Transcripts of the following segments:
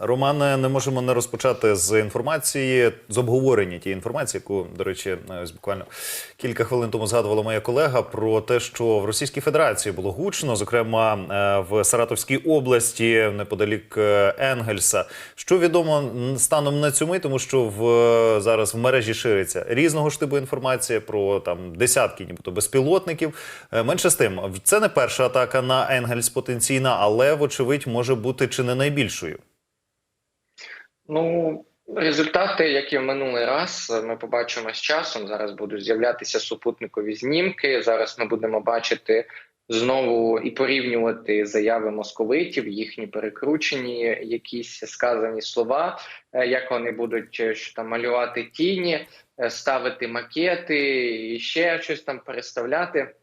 Романе, не можемо не розпочати з інформації, з обговорення тієї інформації, яку, до речі, ось буквально кілька хвилин тому згадувала моя колега про те, що в Російській Федерації було гучно, зокрема е, в Саратовській області, неподалік е, Енгельса. Що відомо станом на цю мить, тому що в е, зараз в мережі шириться різного ж типу інформація про там десятки, нібито безпілотників. Е, Менше з тим, це не перша атака на Енгельс потенційна, але вочевидь може бути чи не найбільшою. Ну, результати, як і в минулий раз, ми побачимо з часом. Зараз будуть з'являтися супутникові знімки. Зараз ми будемо бачити знову і порівнювати заяви московитів, їхні перекручені, якісь сказані слова, е, як вони будуть е, що там малювати тіні, е, ставити макети і ще щось там переставляти,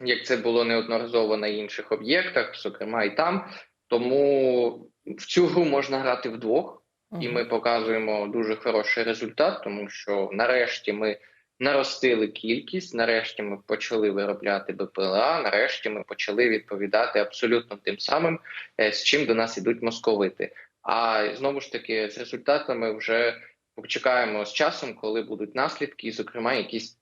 як це було неодноразово на інших об'єктах, зокрема і там. Тому в цю гру можна грати вдвох і ми показуємо дуже хороший результат, тому що нарешті ми наростили кількість, нарешті ми почали виробляти БПЛА, нарешті ми почали відповідати абсолютно тим самим, е, з чим до нас ідуть московити. А знову ж таки, з результатами вже чекаємо з часом, коли будуть наслідки, і, зокрема, якісь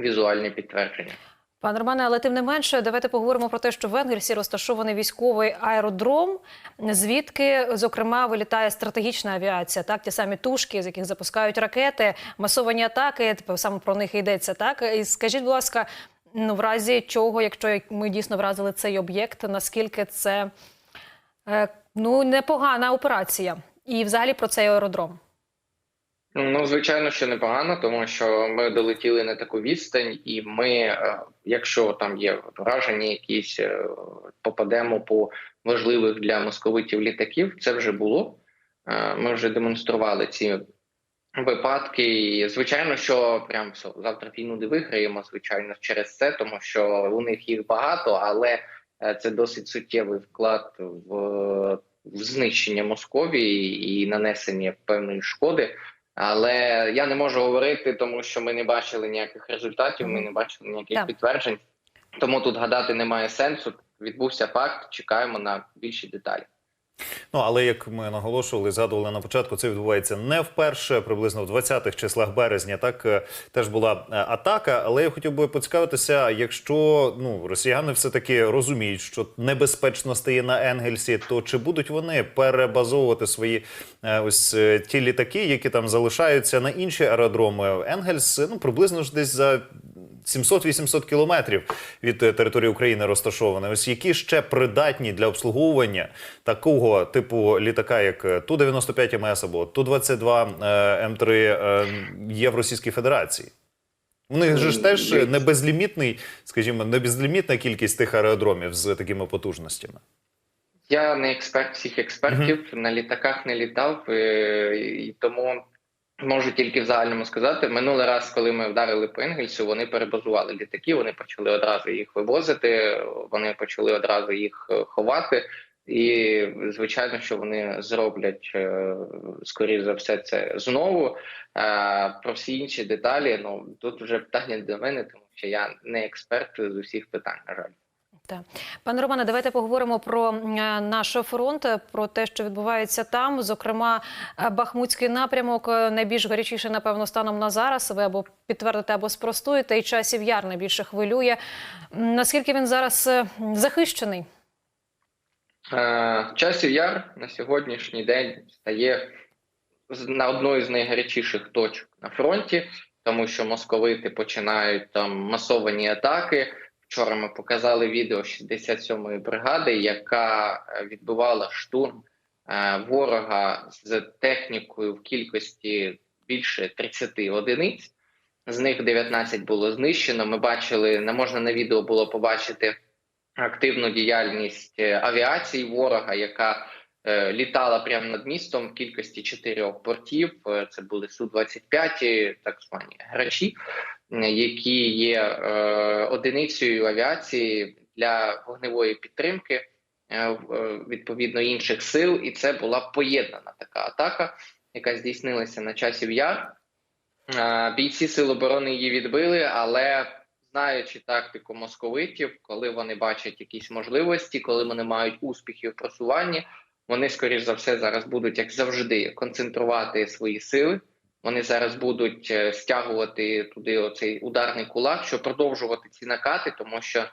візуальні підтвердження. Пане Романе, але тим не менше, давайте поговоримо про те, що в Енгельсі розташований військовий аеродром, звідки, зокрема, вилітає стратегічна авіація, так ті самі тушки, з яких запускають ракети, масовані атаки. Типу, саме про них йдеться. Так і скажіть, будь ласка, ну в разі чого, якщо ми дійсно вразили цей об'єкт, наскільки це е, ну непогана операція, і взагалі про цей аеродром. Ну, звичайно, що непогано, тому що ми долетіли на таку відстань, і ми, е, якщо там є враження, якісь е, попадемо по важливих для московитів літаків, це вже було. Е, Ми вже демонстрували ці випадки. І звичайно, що прям все, завтра війну не виграємо, звичайно, через це, тому що у них їх багато, але це досить суттєвий вклад в, в знищення Московії і нанесення певної шкоди. Але я не можу говорити, тому що ми не бачили ніяких результатів, ми не бачили ніяких Так. підтверджень. Тому тут гадати немає сенсу. Відбувся факт. Чекаємо на більші деталі. Ну але як ми наголошували, згадували на початку, це відбувається не вперше, приблизно в 20-х числах березня. Так е, теж була е, атака. Але я хотів би поцікавитися, якщо ну росіяни все таки розуміють, що небезпечно стає на Енгельсі, то чи будуть вони перебазовувати свої е, ось ті літаки, які там залишаються на інші аеродроми? Енгельс ну приблизно ж десь за 700-800 кілометрів від е, території України розташований. Ось які ще придатні для обслуговування такого типу літака, як е, Ту-95 МС або Ту-22 е, М3 е, є в Російській Федерації. У них же ж теж не безлімітний, скажімо, не безлімітна кількість тих аеродромів з такими потужностями. Я не експерт всіх експертів, на літаках не літав, і тому можу тільки в загальному сказати. Минулий раз, коли ми вдарили по Енгельсу, вони перебазували літаки, вони почали одразу їх вивозити, вони почали одразу їх е, ховати. І звичайно, що вони зроблять е, скоріше за все це знову. Е, Про всі інші деталі, ну тут вже питання до мене, тому що я не експерт з усіх питань, на жаль. Так. Пане Романе, давайте поговоримо про е, наш фронт, про те, що відбувається там. Зокрема, е, Бахмутський напрямок е, найбільш гарячіше, напевно, станом на зараз. Ви або підтвердите, або спростуєте. І часів яр найбільше хвилює. Наскільки він зараз захищений? Часів Яр на сьогоднішній день стає на одною з найгарячіших точок на фронті, тому що московити починають там масовані атаки. Вчора ми показали відео 67-ї бригади, яка е, відбивала штурм е, ворога з технікою в кількості більше 30 одиниць. З них 19 було знищено. Ми бачили, не можна на відео було побачити активну діяльність е, авіації ворога, яка літала прямо над містом в кількості чотирьох портів. Це були су 25 так звані грачі, які є е, одиницею авіації для вогневої підтримки е, е, відповідно інших сил. І це була поєднана така атака, яка здійснилася на часів яр. Бійці Сил оборони її відбили, але знаючи тактику московитів, коли вони бачать якісь можливості, коли вони мають успіхи в просуванні, Вони, скоріш за все, зараз будуть, як завжди, концентрувати свої сили. Вони зараз будуть е, стягувати туди оцей ударний кулак, щоб продовжувати ці накати, тому що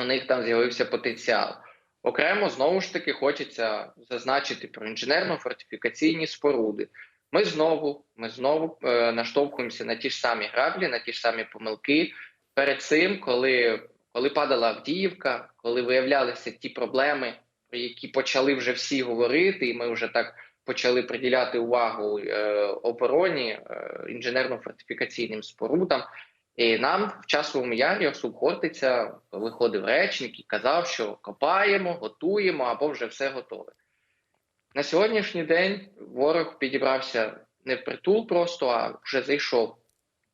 у них там з'явився потенціал. Окремо знову ж таки хочеться зазначити про інженерно-фортифікаційні споруди. Ми знову, ми знову е, наштовхуємося на ті ж самі граблі, на ті ж самі помилки. Перед цим, коли, коли падала Авдіївка, коли виявлялися ті проблеми, про які почали вже всі говорити, і ми вже так почали приділяти увагу е, обороні, е, інженерно-фортифікаційним спорудам. І нам в часовому ярі Осуп Хортиця виходив речник і казав, що копаємо, готуємо або вже все готове. На сьогоднішній день ворог підібрався не в притул просто, а вже зайшов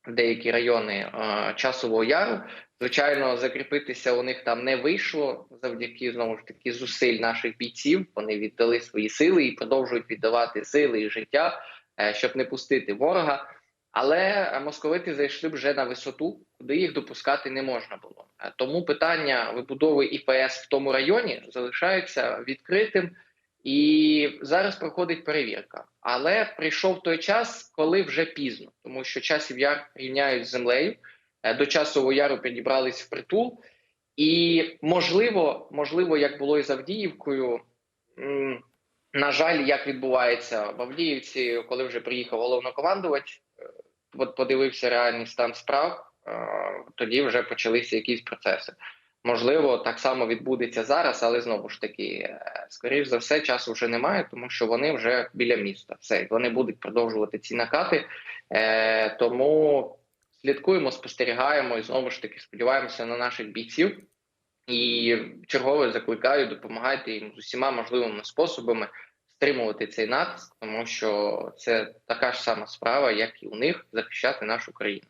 деякі райони е, часового яру. Звичайно, закріпитися у них там не вийшло завдяки знову ж таки зусиль наших бійців. Вони віддали свої сили і продовжують віддавати сили і життя, е, щоб не пустити ворога. Але московити зайшли вже на висоту, куди їх допускати не можна було. Е, Тому питання вибудови ІПС в тому районі залишається відкритим. І зараз проходить перевірка. Але прийшов той час, коли вже пізно, тому що часів яр рівняють з землею. Е, До часового яру підібрались в притул, і можливо, можливо, як було і з Авдіївкою. На жаль, як відбувається в Авдіївці, коли вже приїхав головнокомандувач, е, от подивився реальний стан справ, е, тоді вже почалися якісь процеси. Можливо, так само відбудеться зараз, але знову ж таки, е, скоріш за все, часу вже немає, тому що вони вже біля міста. Все, вони будуть продовжувати ці накати. Е, тому слідкуємо, спостерігаємо і знову ж таки сподіваємося на наших бійців. І чергове закликаю, допомагайте їм з усіма можливими способами стримувати цей натиск, тому що це така ж сама справа, як і у них захищати нашу країну.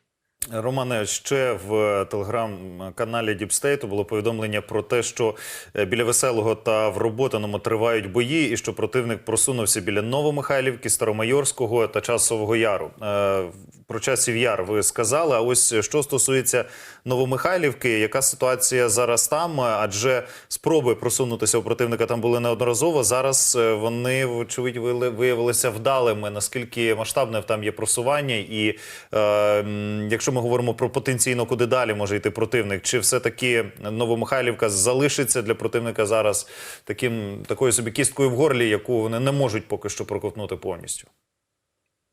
Романе, ще в телеграм-каналі Діпстейту було повідомлення про те, що е, біля Веселого та в Роботаному тривають бої, і що противник просунувся біля Новомихайлівки, Старомайорського та Часового Яру. Е, Про часів яр ви сказали. А ось що стосується Новомихайлівки, яка ситуація зараз там? Адже спроби просунутися у противника там були неодноразово. Зараз е, вони вочевидь вили- виявилися вдалими. Наскільки масштабне там є просування, і е, якщо ми говоримо про потенційно, куди далі може йти противник, чи все таки Новомихайлівка залишиться для противника зараз таким такою собі кісткою в горлі, яку вони не можуть поки що проковтнути повністю?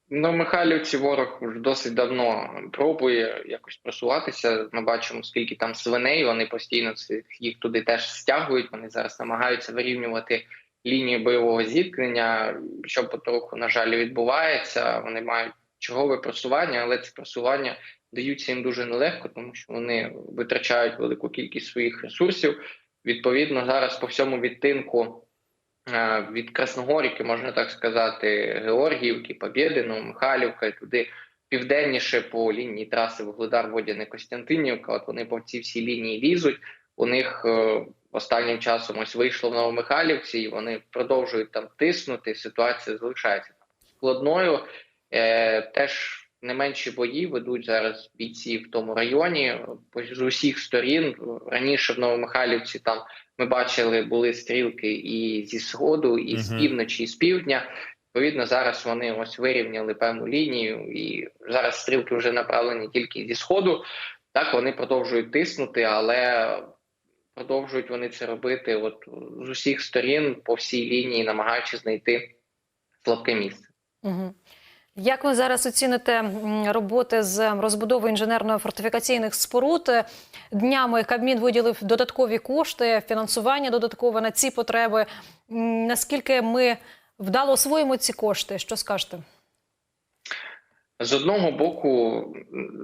Ну, Михайлівці ворог вже досить давно пробує якось просуватися. Ми бачимо, скільки там свиней. Вони постійно їх туди теж стягують. Вони зараз намагаються вирівнювати лінію бойового зіткнення, що потроху, на жаль, відбувається. Вони мають чергове просування, але це просування даються їм дуже нелегко, тому що вони витрачають велику кількість своїх ресурсів. Відповідно, зараз по всьому відтинку е, від Красногорівки, можна так сказати, Георгіївки, Побєдино, Михайлівка і туди південніше по лінії траси Вугледар, Водяне, Костянтинівка. От вони по цій всій лінії лізуть. У них е, останнім часом ось вийшло в Новомихайлівці, і вони продовжують там тиснути. Ситуація залишається складною. Е, теж не менші бої ведуть зараз бійці в тому районі по- з усіх сторін. Раніше в Новомихайлівці там ми бачили, були стрілки і зі сходу, і з півночі, і з півдня. Відповідно, зараз вони ось вирівняли певну лінію, і зараз стрілки вже направлені тільки зі сходу. Так вони продовжують тиснути, але продовжують вони це робити от з усіх сторін по всій лінії, намагаючись знайти слабке місце. Угу. Як ви зараз оціните роботи з розбудови інженерно-фортифікаційних споруд? Днями Кабмін виділив додаткові кошти, фінансування додаткове на ці потреби. Наскільки ми вдало освоїмо ці кошти? Що скажете? З одного боку,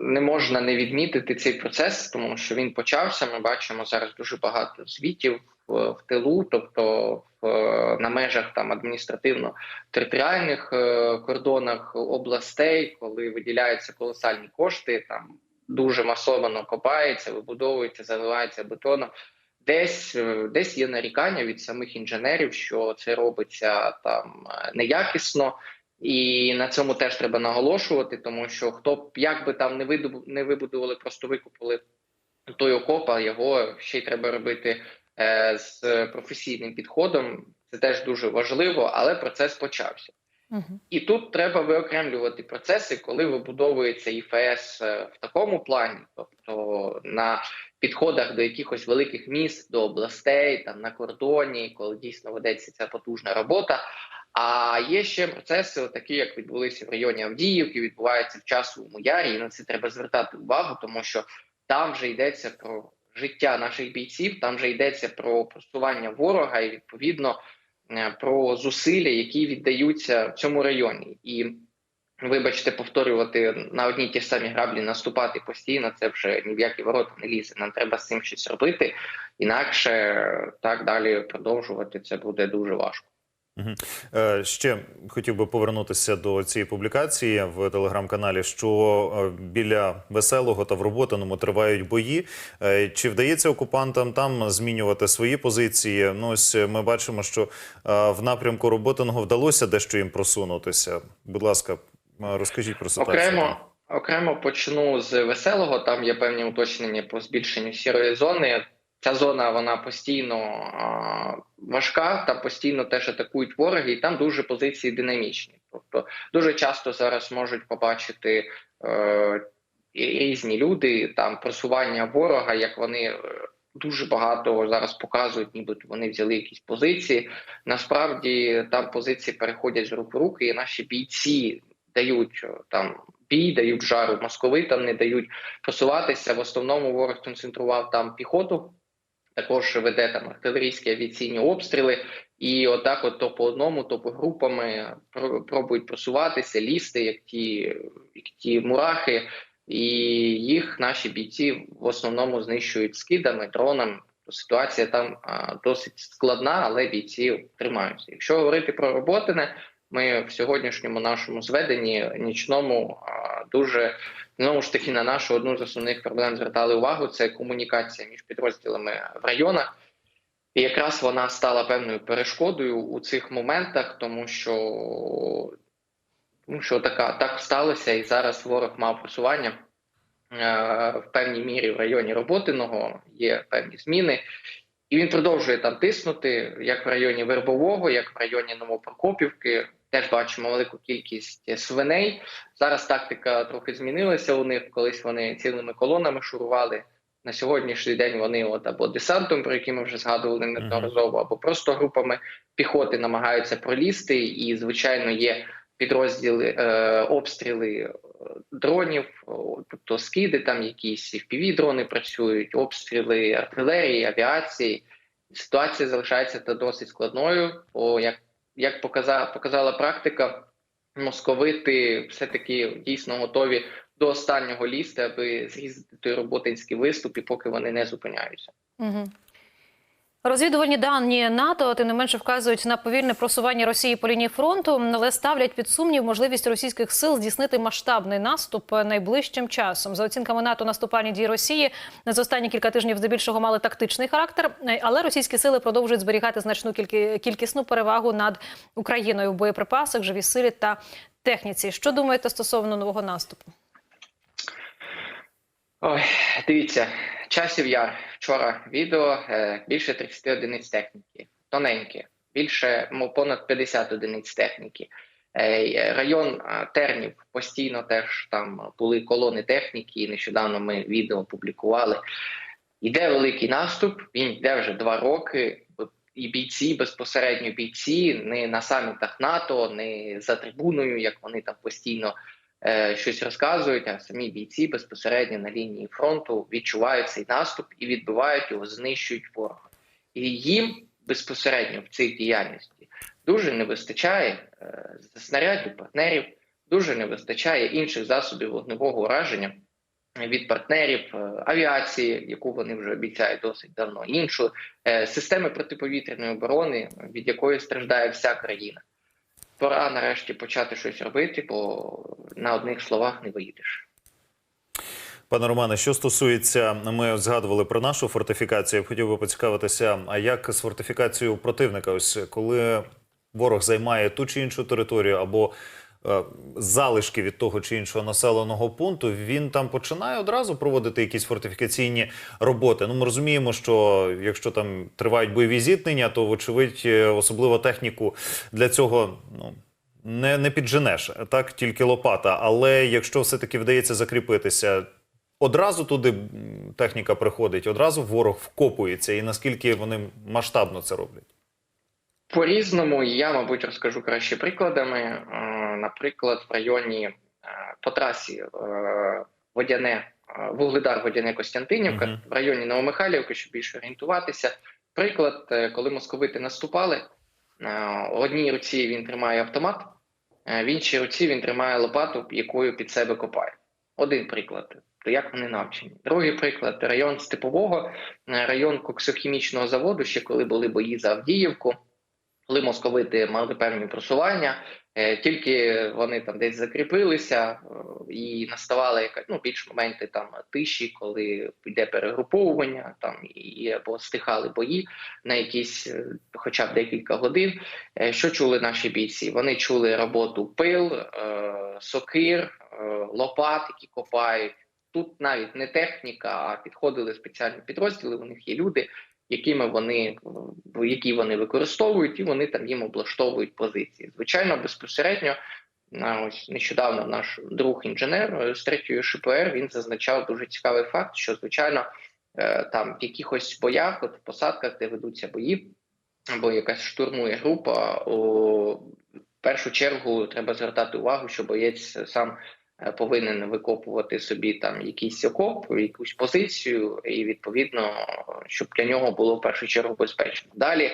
не можна не відмітити цей процес, тому що він почався. Ми бачимо зараз дуже багато звітів в, тилу, тобто в, на межах там адміністративно-територіальних е, кордонах областей, коли виділяються колосальні кошти, там дуже масовано копається, вибудовується, заливається бетоном. Десь е, десь є нарікання від самих інженерів, що це робиться там е, неякісно. І на цьому теж треба наголошувати, тому що хто б як би там не видобу, не вибудували, просто викупили той окоп, а його ще й треба робити е, з професійним підходом. Це теж дуже важливо, але процес почався. Мгм. І тут треба виокремлювати процеси, коли вибудовується ІФС е, в такому плані, тобто на підходах до якихось великих міст, до областей, там на кордоні, коли дійсно ведеться ця потужна робота. А є ще процеси, такі як відбулися в районі Авдіївки, відбуваються в часовому ярі, і на це треба звертати увагу, тому що там вже йдеться про життя наших бійців, там вже йдеться про просування ворога і відповідно е, про зусилля, які віддаються в цьому районі. І вибачте, повторювати на одній ті самі граблі, наступати постійно, це вже ні в які ворота не лізе. Нам треба з цим щось робити, інакше так далі продовжувати це буде дуже важко. Е, Ще хотів би повернутися до цієї публікації в телеграм-каналі, що е, біля веселого та в роботаному тривають бої. Е, Чи вдається окупантам там змінювати свої позиції? Ну ось ми бачимо, що в напрямку роботаного вдалося дещо їм просунутися. Будь ласка, розкажіть про ситуацію. Окремо, окремо почну з веселого. Там є певні уточнення по збільшенню сірої зони. Ця зона вона постійно важка, там постійно теж атакують вороги, і там дуже позиції динамічні. Тобто дуже часто зараз можуть побачити е, різні люди там просування ворога, як вони е, дуже багато зараз показують, нібито вони взяли якісь позиції. Насправді там позиції переходять з рук в руки, і наші бійці дають е, там бій, дають жару московитам, не дають просуватися. В основному ворог концентрував там піхоту. Також веде там артилерійські авіаційні обстріли, і отак, от то по одному, то по групами про- пробують просуватися, лізти, як ті, як ті мурахи, і їх наші бійці в основному знищують скидами, дронами. Ситуація там а, досить складна, але бійці тримаються. Якщо говорити про роботине, ми в сьогоднішньому нашому зведенні нічному дуже знову ж таки на нашу одну з основних проблем звертали увагу. Це комунікація між підрозділами в районах. І якраз вона стала певною перешкодою у цих моментах, тому що, тому що така так сталося, і зараз ворог мав просування е, в певній мірі в районі Роботиного, є певні зміни. І він продовжує там тиснути, як в районі Вербового, як в районі Новопрокопівки. Теж бачимо велику кількість свиней. Зараз тактика трохи змінилася у них. Колись вони цілими колонами шурували. На сьогоднішній день вони от або десантом, про який ми вже згадували неодноразово, або просто групами піхоти намагаються пролізти. І, звичайно, є підрозділи е, обстріли е, дронів, тобто скиди, там якісь fpv дрони працюють, обстріли артилерії, авіації. Ситуація залишається досить складною. Бо як, як показала, показала практика, московити все-таки дійсно готові до останнього лізти, аби зрізати роботинські роботинський виступ, і поки вони не зупиняються. Угу. Розвідувальні дані НАТО тим не менше вказують на повільне просування Росії по лінії фронту, але ставлять під сумнів можливість російських сил здійснити масштабний наступ найближчим часом. За оцінками НАТО, наступальні дії Росії за останні кілька тижнів здебільшого мали тактичний характер, але російські сили продовжують зберігати значну кількісну перевагу над Україною в боєприпасах, живій силі та техніці. Що думаєте стосовно нового наступу? Ой, дивіться, часів яр. Вчора відео е, більше 30 одиниць техніки, тоненькі, більше мо, понад 50 одиниць техніки. Е, район е, Тернів постійно теж там були колони техніки. Нещодавно ми відео публікували. Йде великий наступ. Він йде вже два роки. І бійці безпосередньо бійці не на самітах НАТО, не за трибуною, як вони там постійно щось розказують, а самі бійці безпосередньо на лінії фронту відчувають цей наступ і відбивають його, знищують ворога. І їм безпосередньо в цій діяльності дуже не вистачає е, снарядів, партнерів, дуже не вистачає інших засобів вогневого ураження від партнерів е, авіації, яку вони вже обіцяють досить давно, іншу е, системи протиповітряної оборони, від якої страждає вся країна. Пора нарешті почати щось робити, бо на одних словах не виїдеш. Пане Романе, що стосується, ми згадували про нашу фортифікацію. Я хотів би поцікавитися, а як з фортифікацією противника? Ось коли ворог займає ту чи іншу територію, або залишки від того чи іншого населеного пункту, він там починає одразу проводити якісь фортифікаційні роботи. Ну, ми розуміємо, що якщо там тривають бойові зіткнення, то вочевидь е, особливо техніку для цього ну. Не, не підженеш, так тільки лопата. Але якщо все-таки вдається закріпитися, одразу туди техніка приходить, одразу ворог вкопується, і наскільки вони масштабно це роблять. По-різному я, мабуть, розкажу краще прикладами. Наприклад, в районі е, по трасі е, Водяне, е, Вугледар, Водяне Костянтинівка, Мгм. в районі Новомихайлівки, щоб більше орієнтуватися. Приклад, коли московити наступали, в одній руці він тримає автомат, в іншій руці він тримає лопату, якою під себе копає. Один приклад. То як вони навчені. Другий приклад район Степового, район коксохімічного заводу, ще коли були бої за Авдіївку, коли московити мали певні просування, тільки вони там десь закріпилися е, і наставали ну, більш моменти там тиші, коли йде перегруповування, там і або стихали бої на якісь, е, хоча б декілька годин. Е, Що чули наші бійці? Вони чули роботу пил, е, сокир, е, лопат, які копають. Тут навіть не техніка, а підходили спеціальні підрозділи. У них є люди, якими вони які вони використовують, і вони там їм облаштовують позиції. Звичайно, безпосередньо. на Ось нещодавно наш друг інженер е, з третьої ШПР він зазначав дуже цікавий факт, що звичайно е, там в якихось боях, от в посадках, де ведуться бої, або якась штурмує група, о, в першу чергу треба звертати увагу, що боєць сам повинен викопувати собі там якийсь окоп, якусь позицію, і відповідно, щоб для нього було в першу чергу безпечно. Далі,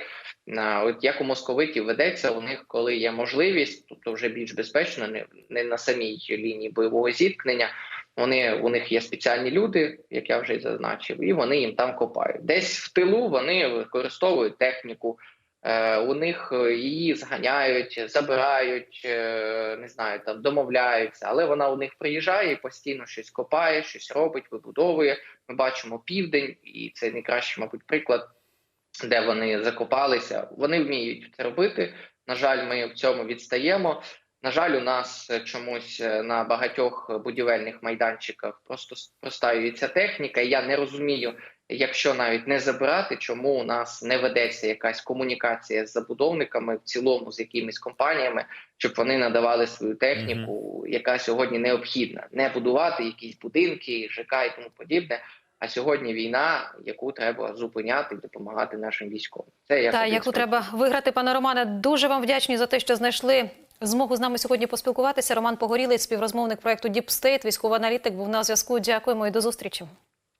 на от як у московитів ведеться, у них коли є можливість, тобто вже більш безпечно, не, не на самій лінії бойового зіткнення. Вони у них є спеціальні люди, як я вже й зазначив, і вони їм там копають. Десь в тилу вони використовують техніку. Е, у них е, її зганяють, забирають, е, не знаю, там домовляються, але вона у них приїжджає і постійно щось копає, щось робить, вибудовує. Ми бачимо південь, і це найкращий, мабуть, приклад, де вони закопалися. Вони вміють це робити. На жаль, ми в цьому відстаємо. На жаль, у нас чомусь на багатьох будівельних майданчиках просто простаюється техніка. І я не розумію, якщо навіть не забирати, чому у нас не ведеться якась комунікація з забудовниками в цілому з якимись компаніями, щоб вони надавали свою техніку, яка сьогодні необхідна, не будувати якісь будинки, ЖК і тому подібне. А сьогодні війна, яку треба зупиняти і допомагати нашим військовим. Це я Та яку сказати. треба виграти, пане Романе. Дуже вам вдячні за те, що знайшли змогу з нами сьогодні поспілкуватися. Роман Погорілий, співрозмовник проекту State, військовий аналітик, був на зв'язку. Дякуємо і до зустрічі.